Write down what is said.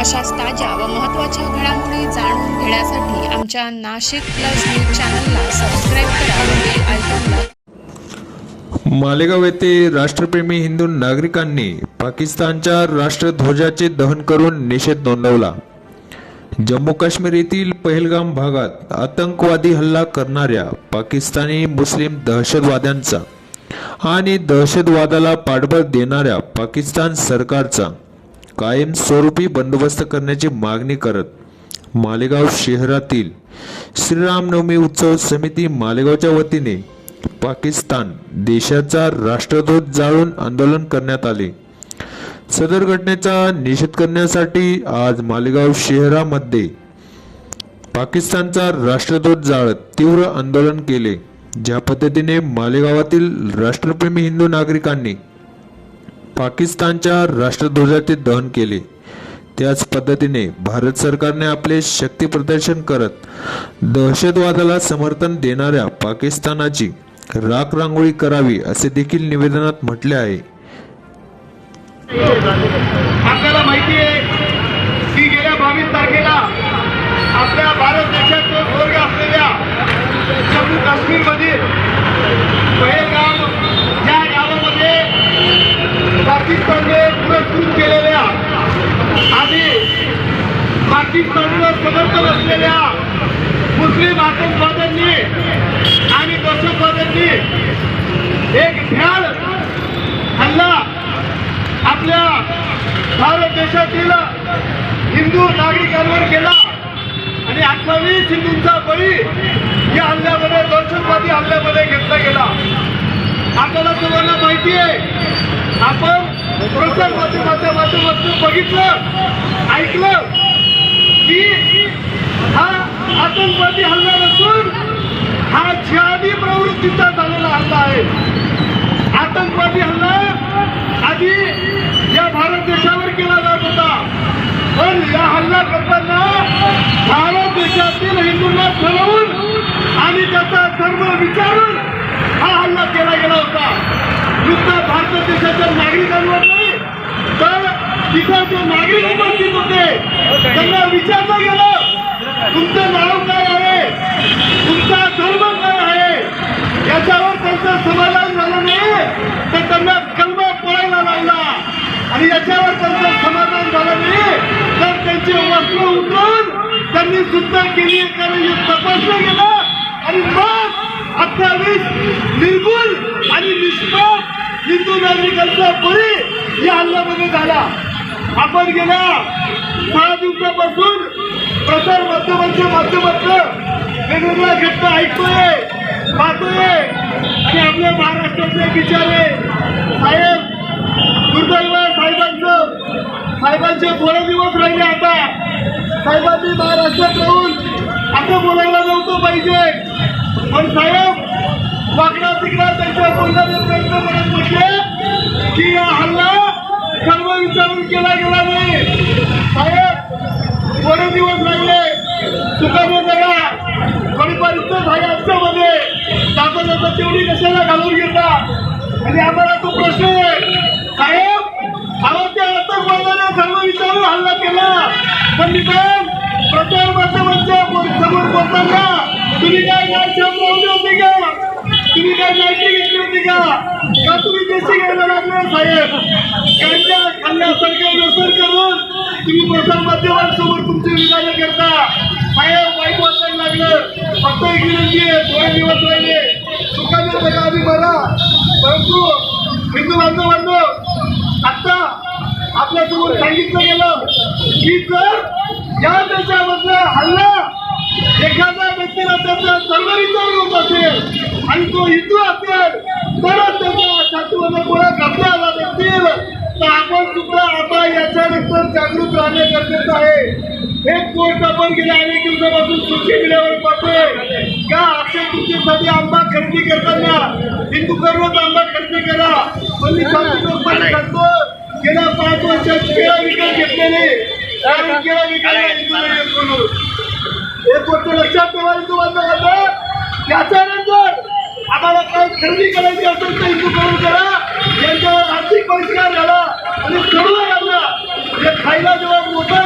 अशाच ताज्या व महत्त्वाच्या घडामोडी जाणून घेण्यासाठी आमच्या नाशिक प्लस न्यूज चॅनलला सबस्क्राईब करा बेल आयकॉनला मालेगाव येथे राष्ट्रप्रेमी हिंदू नागरिकांनी पाकिस्तानच्या राष्ट्रध्वजाचे दहन करून निषेध नोंदवला. जम्मू काश्मीर येथील पहलगाम भागात आतंकवादी हल्ला करणाऱ्या पाकिस्तानी मुस्लिम दहशतवाद्यांचा आणि दहशतवादाला पाठबळ देणाऱ्या पाकिस्तान सरकारचा कायमस्वरूपी बंदोबस्त करण्याची मागणी करत मालेगाव शहरातील श्रीरामनवमी उत्सव समिती मालेगावच्या वतीने पाकिस्तान देशाचा राष्ट्रध्वज जाळून आंदोलन करण्यात आले. सदर घटनेचा निषेध करण्यासाठी आज मालेगाव शहरामध्ये पाकिस्तानचा राष्ट्रध्वज जाळत तीव्र आंदोलन केले. ज्या पद्धतीने मालेगावातील राष्ट्रप्रेमी हिंदू नागरिकांनी पाकिस्तानच्या राष्ट्रध्वजाचे दहन केले. त्याच पद्धतीने भारत सरकारने आपले शक्ती प्रदर्शन करत दहशतवादाला समर्थन देणाऱ्या पाकिस्तानाची राख रांगोळी करावी असे देखील निवेदनात म्हटले आहे की गेल्या बावीस तारखेला आपल्या भारत देशाचं स्वर्ग असलेल्या जम्मू काश्मीरमध्ये पहेलगाव या गावामध्ये पाकिस्तानने पुरस्कृत केलेल्या आणि पाकिस्तानचं समर्थन असलेल्या मुस्लिम आतंकवाद्यांनी आणि दहशतवाद्यांनी एक भ्याड हल्ला आपल्या भारत देशातील हिंदू नागरिकांवर केला. आणि अठ्ठावीस हिंदूंचा बळी या हल्ल्यामध्ये दहशतवादी हल्ल्यामध्ये घेतला गेला. आपल्याला सर्वांना माहिती आहे आपण प्रसार माध्यमाच्या माध्यमातून बघितलं ऐकलं की हा आतंकवादी हल्ला नसून हा जिहादी प्रवृत्तीचा झालेला हल्ला आहे. आतंकवादी हल्ला आधी या भारत देशावर केला जात होता. पण या हल्ला करताना भारत देशातील हिंदूंना ठरवून आणि त्याचा धर्म विचारून हा हल्ला केला गेला होता. नुसता भारत देशाच्या नागरिकांवर नाही तर तिथं जे नागरिक उपस्थित होते त्यांना विचारलं गेलं तुमचं नाव काय आहे तुमचा धर्म काय आहे याच्यावर त्यांचं समाधान झालं नाही तर त्यांना कलमा पळायला लावला आणि याच्यावर त्यांचं समाधान झालं नाही तर त्यांचे वस्त्र उतरून त्यांनी सुद्धा केली कारण हे तपासलं गेलं. आणि मग अठ्ठावीस निर्गुण आणि निष्पाप हिंदू नागरिकांचा बळी या हल्ल्यामध्ये झाला. आपण गेल्या सहा दिवसापासून प्रसार माध्यमांच्या माध्यमातून वेगवेगळ्या घटना ऐकतोय पाहतोय आणि आपल्या महाराष्ट्राचे बिचारे साहेब दुर्दैव आहे साहेबांचं साहेबांचे थोडे दिवस राहिले आता साहेबांनी महाराष्ट्रात राहून असं बोलायला नव्हतं पाहिजे. पण साहेब वाकडा तिकडा त्यांच्या बोलण्याचे प्रयत्न करत म्हटले की हा हल्ला सर्व विचारून केला गेला नाही. साहेब थोडे दिवस लागले. चुकाने जगा. परिपालित झाले आमच्यामध्ये जाता जाता तेवढी कशाला घालून घेता? आणि आम्हाला तो प्रश्न आहे. साहेब आम्हाला त्या आतंकवादाने सर्व विचारून हल्ला केला. पण निदान समोर तुम्ही काय काय शब्द लावले होते का? तुम्ही काय माहिती घेतली होती का? का तुम्ही देशी घ्यायला लागले साहेब? त्यांच्या खाल्ल्यासारखं व्यसन करून तुम्ही प्रसार माध्यमांसमोर तुमचे विधान करता. साहेब वाईट वाटायला लागलं. फक्त एक विनंती आहे थोडे दिवस राहिले. सुखाने जगा आम्ही बरा. परंतु हिंदू बांधवांनो आता आपल्यासमोर सांगितलं गेलं की जर या देशामधला हल्ला एखाद्या व्यक्तीला त्याचा सर्वरिचार होत असेल आणि तो हिंदू असेल तरच त्याच्या छातीमध्ये गोळ्या घातल्या जात असतील तर आपण सुद्धा आता याच्यानंतर जागृत राहणे गरजेचं आहे. एक गोष्ट आपण गेल्या अनेक दिवसापासून सोशल मीडियावर पाहतोय. का अक्षय तृतीयेसाठी आंबा खरेदी करताना हिंदू सर्वच आंबा खरेदी करा. पण मी सांगतो गेल्या पाच वर्षात केळा विकत घेतलेले. कारण केळा विकायला एक गोष्ट लक्षात ठेवायला तुम्हाला सांगतो याच्यानंतर आम्हाला काही खरेदी करायची असेल तर हिंदू करून करा. यांच्यावर आर्थिक बहिष्कार झाला आणि सर्व यांना. हे खायला जेव्हा मोठा